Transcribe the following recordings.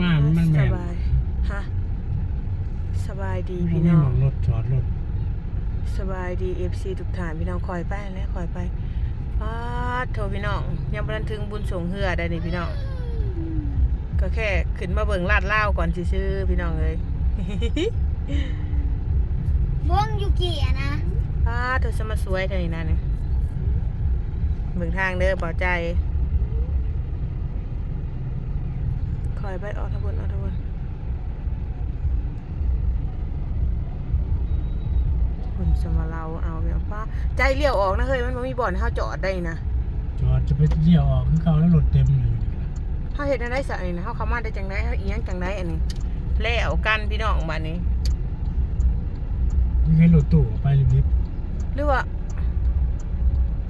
มามันสแม่นบายฮะสบายดีมันพี่ไม่น้อมองงรถจอดรถสบายดีเอฟซีทุกท่านพี่น้องคอยไปแล้วคอยไปป้าดโทพี่น้องยังบ่ทันถึงบุญสงเฮือได้นี่พี่น้อง ก็แค่ขึ้นมาเบิ่งลาดเล่าวก่อนซื่อๆพี่น้องเลยวงยูกิอะนะป้าดเธอสมาสวยเท่านี้นะเนี่ยเบิ่งทางเด้อเปล่าใจ คอยไปออกทะบนออกทะบนคุณสมาเราเอาเดี๋ยวป้าใจเลี้ยวออกนะเฮ้ยมันบ่มีบ่อนให้เฮาจอดได้นะจอดจะไปเลี้ยวออกคือเขาแล้วรถเต็มเลยเฮาเฮ็ดได้สะนี่นะเฮาเข้ามาได้จังไดเฮาอีหยังจังไดอันนี้แล้วกันพี่น้องบัดนี้นี่ให้รถตู้ไปริบหรือว่า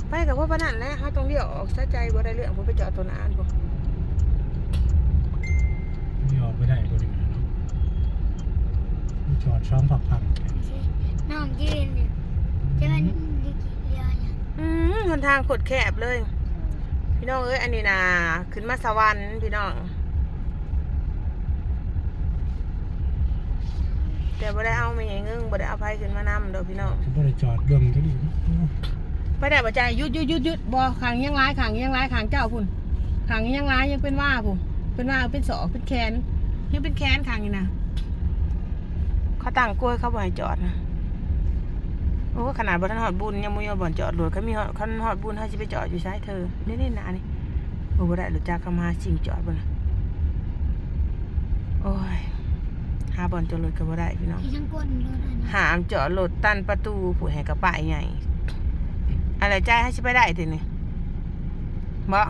ไปกับว่าปานนั้นแหละเฮาต้องเลี้ยวออกซะใจบ่ได้เรื่องบ่ไปจอดตัวหน้าอันบ่ๆเลี้ ยวออกไปได้ก็ดีนะเนาะมีจอดช่องผักพังน้องยืนเนี่ยจะเป็นยูกิเรียเนี่ยอืมหนทางโคตรแคบเลย พี่น้องเอ้ยอันนี้นะขึ้นมาสวรรค์พี่น้อง แต่บ่ได้เอาไม่ใหญ่เงิงบ่ได้เอาไผขึ้นมานำดอกพี่น้องก็ไม่ได้จอดเบิ่งก็ดีนะไปได้บ่ใจหยุดหยุดหยุดหยุดบ่ขางยังร้ายขางยังร้ายขางเจ้าพุ่นขางยังร้ายยังเป็นว่าพุ่น เป็นว่าเป็นศอกเป็นแขนยังเป็นแขนขางนี่นะเขาตั้งกล้วยเขาบ่ให้จอดนะโอ้ขนาดบ่ทันฮอดบุญยังบ่ยอมบ่อนจอดรถเขามีฮอดคันฮอดบุญเฮาสิไปจอดอยู่ซ้ายเธอนี่นี่นะนี่โอ้บ่ได้รู้จักเขามาสิ่งจอดบ่นะโอ้ยหาบ่อนจอดรถก็บ่ได้พี่น้องที่ทั้งก้นรถอันนี้หามจอดรถตันประตูผู้ให้กระป๋ายใหญ่อะไรใจายให้ชิไปได้ทีนี่บ่ไ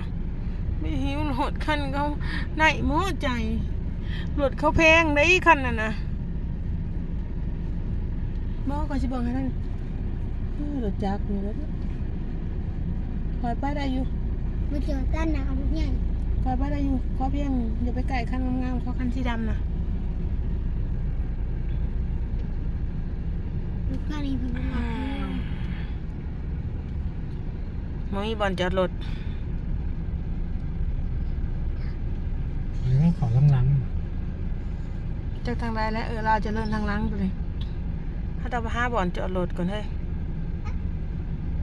ม่หิวรถคันเขาไหนหมอใจรถเขาแพงได้คันน่ะนะบ่ก็สิบอกให้นั่นเออรถจักรนี่แล้วคอยไปได้อยู่มาเจอด้านหน้าลูกใหญ่คอยไปได้อยู่ขอเพียงอย่าไปไกลคันงามๆขอคันสีดำนะลูกข้านี่เป็นลูกหลานมมีบอลจอดรถ หรือขอหลังจากทางใดแล้วเออเราจะเริ่มทางหลังไปเลยถ้าเราไปหาบอลจอดรถก่อนเฮ้ย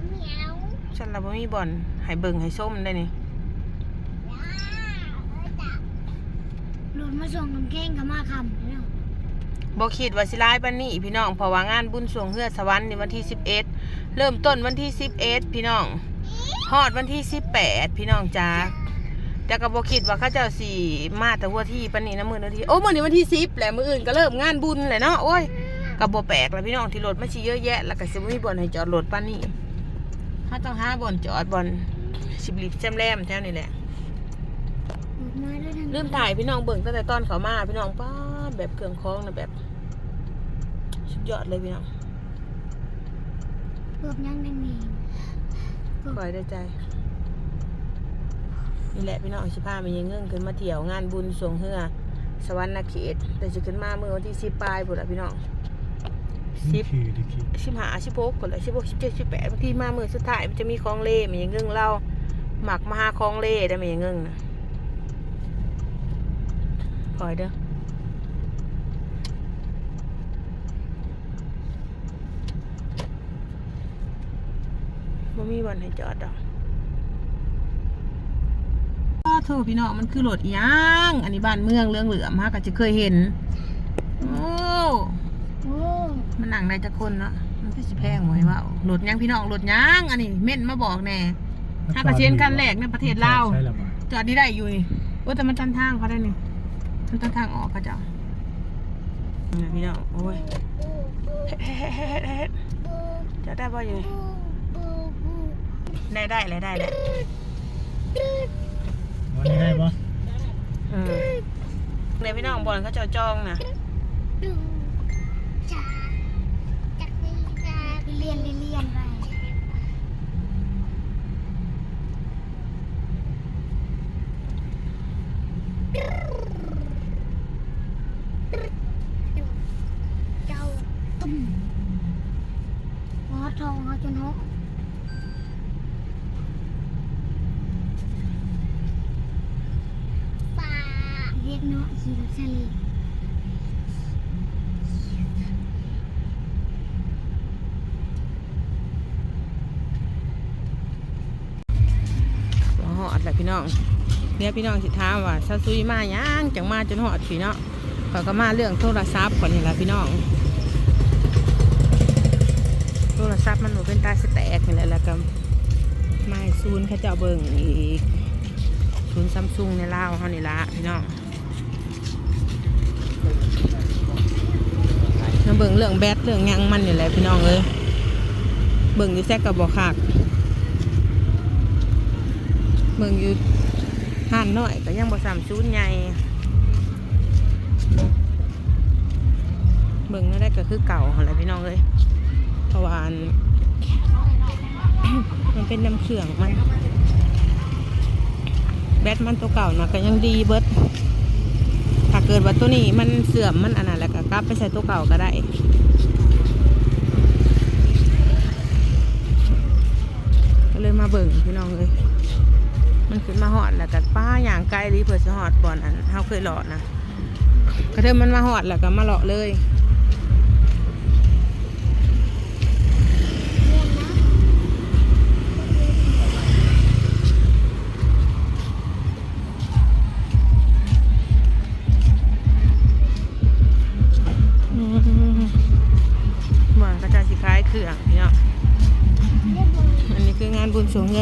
เหมียวฉันเราไม่มีบอลให้เบิ่งให้ส้มได้นี่รถมาส่งน้ำแข็งกับมาคำเนาะบอคิดว่าสิร้ายปานนี้พี่น้องเพราะว่างานบุญสวงเฮือสวรรค์ในวันที่สิบเอ็ดเริ่มต้นวันที่สิบเอ็ดพี่น้องฮอดวันที่สิบแปดพี่น้องจ้า แต่ก็บอคิดว่าเขาเจ้าสี่มาแต่หัวที่ปานนี้นะมือนาทีโอ้มือนี้วันที่สิบแหละมืออื่นก็เริ่มงานบุญแหละเนาะโอ้ยกับบแปลกแล้วพี่น้องที่รถไม่ใช่เยอะแยะแล้วก็สิบ่มีบอลให้จอดรถปานนี้ถ้าต้องหาบอลจอดบอลสิบลิบแซมแรมแถวนี้แหละรถมาด้วยทั้งลืมถ่ายพี่น้องเบิ่งตั้งแต่ตอนเขามาพี่น้องป้าดแบบเครื่องคล้องนะแบบสุดยอดเลยพี่น้องรถยังดังนี้คอยได้ใจ นี่แหละพี่น้องสิพามันยังเงื่อนขึ้นมาเที่ยวงานบุญสวงเฮือ สวรรค์เขตแต่จะขึ้นมาเมื่อวันที่สิบปลายบุตรพี่น้องๆสิบขี่ดิขี่สิบห้าสิบหกคนละสิบหกสิบเจ็ดสิบแปดบางทีมาเมื่อสุดท้ายมันจะมีคลองเล่มันยังเงื่อนเราหมักมาหาคลองเล่ได้มันยังเงื่อนนะคอยเด้อบ่มีวันให้จอดดอกอ้าว โทษพี่น้องมันคือรถอีหยังอันนี้บ้านเมืองเรื่องเหลือมฮะก็จะเคยเห็นโอ้โอ้มันหนังในจะคนเนาะมันก็สิแพงไว้ว่ารถหยังพี่น้องรถหยังอันนี้เม่นมาบอกแน่ถ้ากระเชนกันแรกในประเทศลาวใช่ละบ่จอดนี่ได้อยู่นี่โอ้แต่มันตันทางเขาได้นี่มันตันทางออกเขาเจ้านี่พี่น้องโอ้ยเฮ็ดเฮ็ดเฮ็ดเฮ็ดเฮ็ดจอดได้บ่อยู่นี่ได้ได้เลยได้เลย วันนี้ได้ปะเออในพี่น้องบอลเขาเจ้าจองนะดูจ้าจักรีจ้าเรียนเรียนเรียนไปเจ้าตุ้มหัวทองเขาจนหกป่าเรียกเนาะ สลิดหอดแหละพี่น้องเรียพี่น้องสิถามว่าซาซุยมาหยังจังมาจนหอดพี่เนาะเขาก็มาเรื่องโทรศัพท์ก่อนนี่แหละพี่น้อง โทรศัพท์มันบ่เป็นตาสแตกนี่แหละแล้วก็ไม้ซูนย์เขาเจ้าเบิ่งอีกซูนซัมซุงในลาวเฮานี่ละพี่น้อง มาเบิ่งเรื่องแบตเรื่องยังมันนี่แหละพี่น้องเอ้ยเบิ่งอยู่แซกกับบ่คักเมืองอยู่ห่านน้อยก็ยังบ่สามซูนใหญ่เบิ่งนั่นได้ก็คือเก่าหั่นแหละพี่น้องเอ้ยเพราะว่าอันมันเป็นน้ำเครื่องมัน แบตมันตัวเก่านะก็ยังดีเบิดถ้า เกิดว่าตัวนี้มันเสื่อมมันอันนั้นแล้วก็กลับไปใส่ตัวเก่าก็ได้ก็เลยมาเบิ่งพี่น้องเลยมันขึ้นมาหอดแล้วก็ป้าอย่างไกลรีเพื่อจะหอดบอลอันเฮาเคยหลอดนะก็เทิมมันมาหอดแล้วก็มาหลอดเลย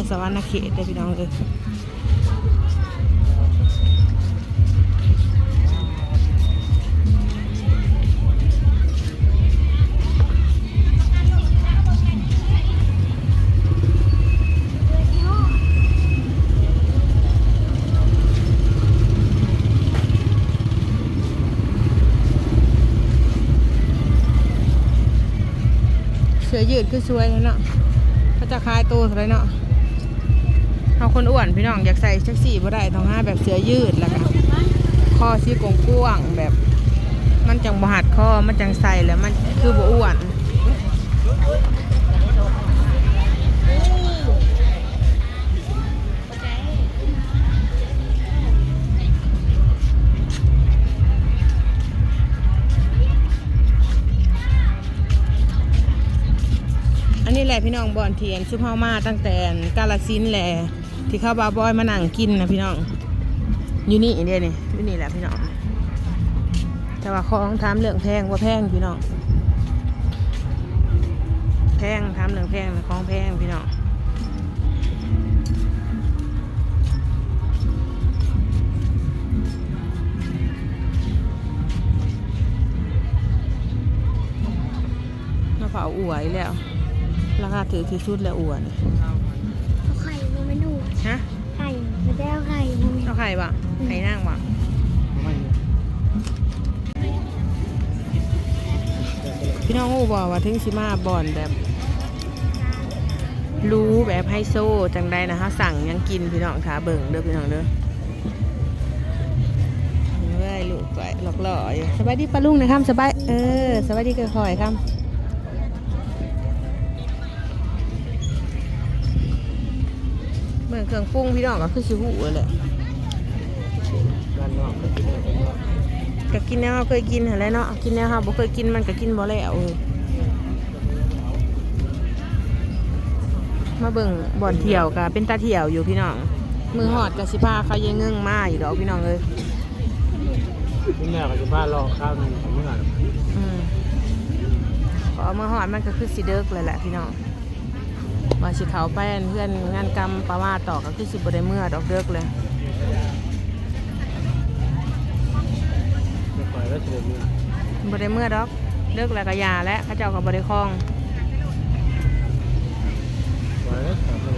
สวงเงินสวรรณเขตเด้อพี่น้องเลยยี่ห้อเสือยืดคือสวยแล้วเนาะเขาจะคลายตัวเท่าไรเนาะ เอาคนอ้วนพี่น้องอยากใส่เซ็กซี่บ่ได้ต้องห้าแบบเสื้อยืดแล้วก็คอซี่กงกว้างแบบ มันจังบหัดคอมันจังใส่แล้วมันคือบ่อ้วนอันนี้แหละพี่น้องบอนเทียนชุบเฮามาตั้งแต่กาลสินแหละ ที่เข้าบาบอยมานั่งกินนะพี่น้อง อยู่นี่เดียวนี่อยู่นี่แหละพี่น้อง แต่ว่าของถามเรื่องแพงว่าแพงพี่น้อง แพงถามเรื่องแพงนะของแพงพี่น้องมาเผาอวอีกแล้ว ราคาถือที่สุดแล้วอวนี่ ไม่เอาไข่บ่ไข่นั่งบ่พี่น้องอูบอกว่าถึงสิมาบอนแบบ รู้แบบไฮโซจังใดนะฮะสั่งยังกินพี่น้องขาเบิ่งเด้อพี่น้องเด้อเว้ยลูกไปหลอกหล่ออยู่สบายดีปะลุงนะครับสบายเออสบายดีเกินคอยครับเบิ่งเครื่องปรุงพี่น้องก็คือสิหู แหละก็กินแนวเราเคยกินอะไรเนาะกินแนวเราบ่เคยกินมันก็กินบ่แล้วเออมาเบิ่งบ่อนเที่ยวก็เป็นตาเที่ยวอยู่พี่น้องมือหอดกับสิพาเขายังเงื่งมาอยู่ดอกพี่น้องเลยนี่แม่ก็จะบ้านรอข้าวหนึงของเมื่อไหร่อืมพอมือหอดมันก็คือสิเดิกเลยแหละพี่น้องว่าสิเขาไปอันเพื่อนงานกรรมประว่าต่อก็คือสิบ่ได้เมื่อดอกเดิกเลย ไม่ปล่อย แล้วเฉลิมเนี่ยบ่ได้เมื่อดอกเลิกแล้วก็ยาและเขาเจ้าก็บ่ได้คลองปแล้วเฉลิม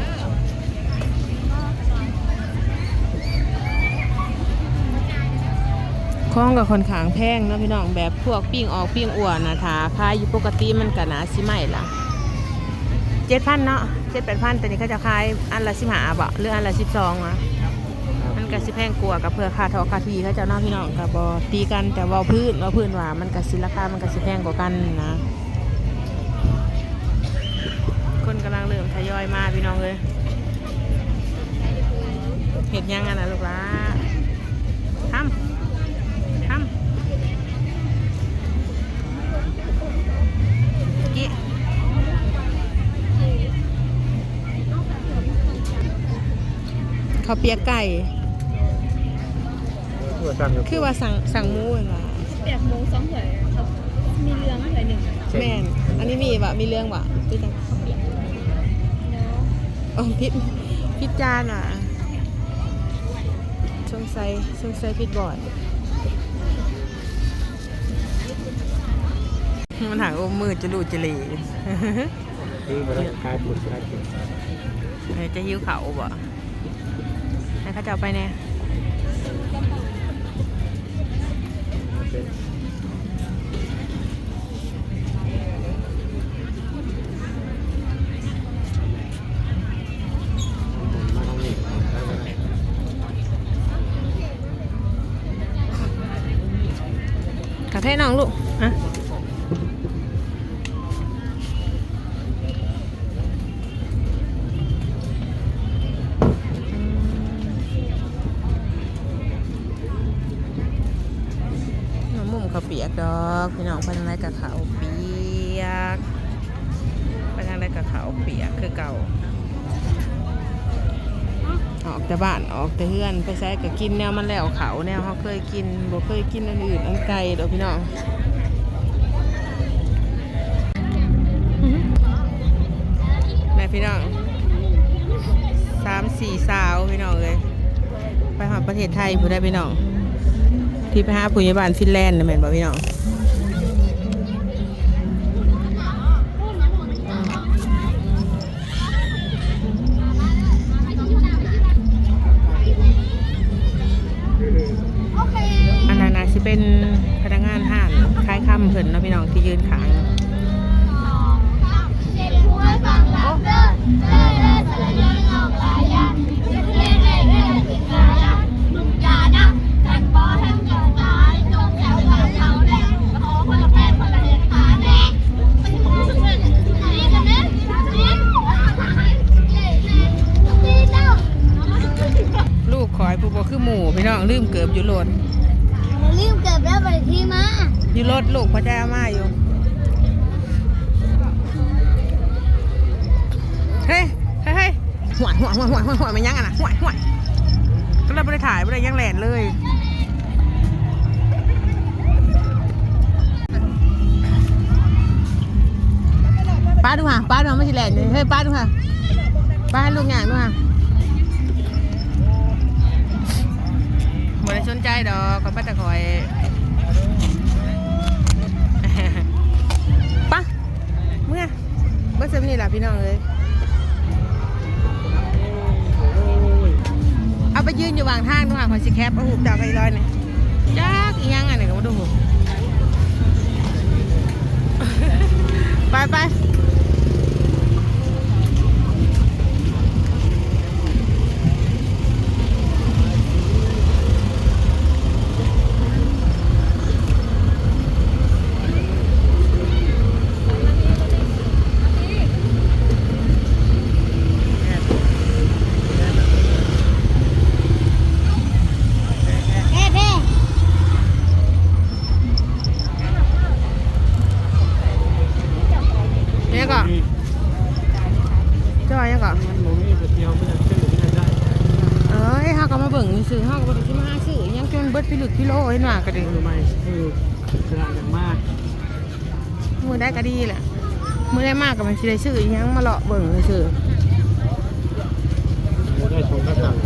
คล้องกับคนขางแพงเนาะพี่น้องแบบพวกปิ้งออกปิ้งอ้วนนะถาขายอยู่ปกติมันก็นาสิไม่ละเจ็ดพันเนาะเจ็ดแปดพันแต่นี่เขาจะขายอันละสิบห้าบาทหรืออันละสิบสองอะ ก็สิแพงกว่ากับเพื่อค่าทอค่าทีเขาเจ้าน้าพี่น้องกับบอตีกันแต่ว่าพื้นว่าพื้นว่ามันก็สิราคามันก็สิแพงกว่ากันนะ คนกำลังเริ่มทยอยมาพี่น้องเลยเห็ดยังไงนะลูกหล่ะทำทำกี้ข้าวเปียกไก่ สั่งกับคือว่าสั่งสั่งหมูเหรอเปียกหมูสองถ้วยครับมีเรื่องถ้วยหนึ่งแม่นอันนี้มีบะมีเรื่องบะพี่จังเนาะโอ้พิษพิษจานอะช่วงไซช่วงไซพิษบอร์ดมันหางอมมือจะลูดจะหลีคือมาแล้วกายปวดกายปวดเอ้ยจะหิ้วเขาบ่ให้เขาจะเอาไปแน่ เป็นมาทางนี้ได้ไหมกาแฟน้องลูกอะ ดอก พี่น้องไปทางไหนกับข้าวเปียกไปทางไหนกับข้าวเปียกคือเก่า ออกแต่บ้านออกแต่เฮือนไปใช้ก็กินแนวมันแล้วเขาแนวเขาเคยกินบ่เคยกินอันอื่นอันไกลดอกพี่น้องแม่พี่น้องสามสี่สาวพี่น้องเลยไปหาประเทศไทยผู้ได้พี่น้อง ที่ไปหาผู้ใหญ่บ้านฟินแลนด์นะแม่นบ่พี่น้อง หวยหวยหวยหวยหวยหวยมันยังอะนะหวยหวยก็เลยไม่ได้ถ่ายไม่ได้ยังแหลนเลยป้าดูค่ะป้าดูค่ะไม่ใช่แหลนเลยเฮ้ยป้าดูค่ะป้าให้ลูกอย่างดูค่ะไม่ได้สนใจดอกก็ป้าจะคอยปะเมื่อเมื่อเซมนี่แหละพี่น้องเลย ไปยืนอยู่วางทางด้วยค่ะคอยสิแคบประหูจากไปร้อยหนี่ยจักอีหยังอะเนี่ยก็มาดูหูไปไปเนี่ยก่อนจ้อยเนี่ยก่อน มันหมูมีเดียวไม่ได้เป็นไม่ได้ เอ้ยเฮาก็มาเบิ่งซื้อเฮาก็บ่ได้สิมาหาซื้ออิหยังจนเบิดพิลึกพิโลเห็นว่าก็ดี ทำไมคือขนาดกันมาก มื้อได้ก็ดีแหละมื้อ ได้มากก็มันสิได้ซื้ออิหยังมาเลาะเบิ่งซื่อได้ชมกระสังๆ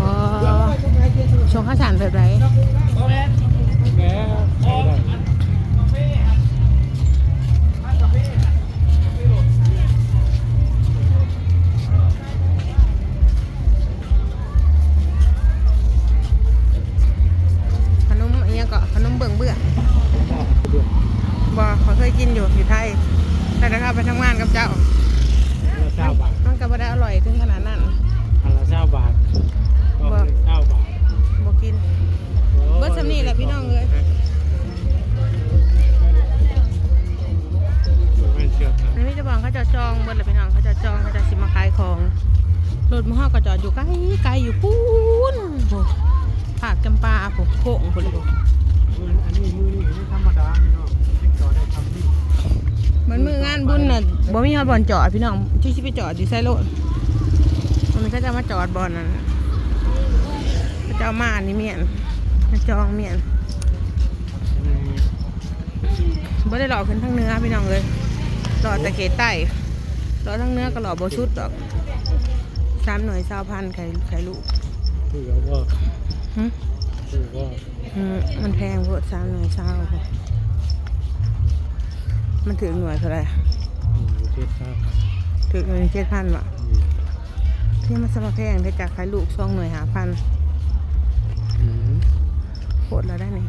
บ่ชงข้าวสารแบบไร ไกลไกลอยู่ปูนโอ้ภาคจำปาผมโค้งพุ่นเลยอันนี้มือนี่ไม่ธรรมดาพี่น้องไม่ต่อได้ทำที่มันมืองานบุญน่ะบ่มีฮอดบอนจอดพี่น้องที่สิไปจอดอยู่ไซโลดมันก็จะมาจอดบอลนั่นก็จะเอามาอันนี้เมียนมาจองเมียนบ่ได้หล่อขึ้นทั้งเนื้อพี่น้องเลยหล่อแต่เกตใต้หล่อทั้งเนื้อก็หล่อดโบชุดดอก สามหน่วยสาวพันไข่ไข่ลูกถือว่าหึถือว่าอืมมันแพงโพดสามหน่วยสาวพอมันถึงหน่วยเท่าไหร่อืมเจ็ดครับถึงหน่วยเจ็ดพันวะอืมที่มันสมาแพงได้จากไข่ลูกสองหน่วยหาพันอืมโคตรแล้วได้นี่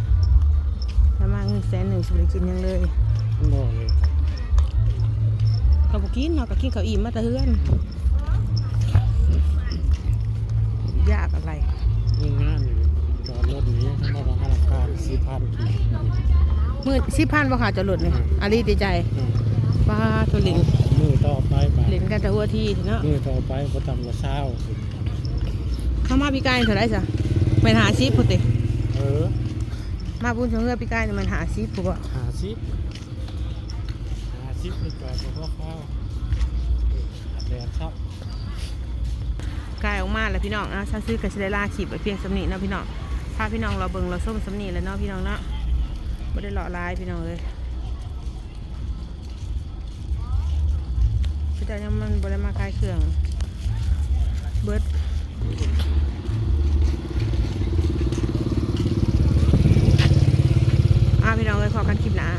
แล้วมาเงินแสนหนึ่งสิบเลยกินหยังเลยนอกเลยก็บกินเนาะก็กินข้าวอิ่มมาแต่เฮือน ยากอะไรนี่งานอยู่จอดรถนี้ข้างนอกข้างราคาสี่พันมือสิพันบ่ค่ะจะหลุดเนี่ยอาลีดีใจป้าตัวลิงมือต่อไปไปลิงกันจะหัวที่เนาะมือต่อไปพอทำกระเช้าเข้ามาพี่กายเท่าไรจ้ะเป็นหาซีพุติเออมาบุญชงเงือพี่กายนี่มันหาซีพุบ่หาซิปหาซิปไปก่อนเพราะข้าวแดดครับ กายออกมาแล้วพี่น้องนะซาซื้อกับเซเลล่าขีบไปเพียงสำนีนะพี่น้องพาพี่น้องเราเบิ่งเราส้มสำนีแล้วเนาะพี่น้องเนาะไม่ได้เลาะลายพี่น้องเลยพี่แต่ยังมันบริมาคลายเครื่องเบิดอ่าพี่น้องเลยพอกันคลิปหนา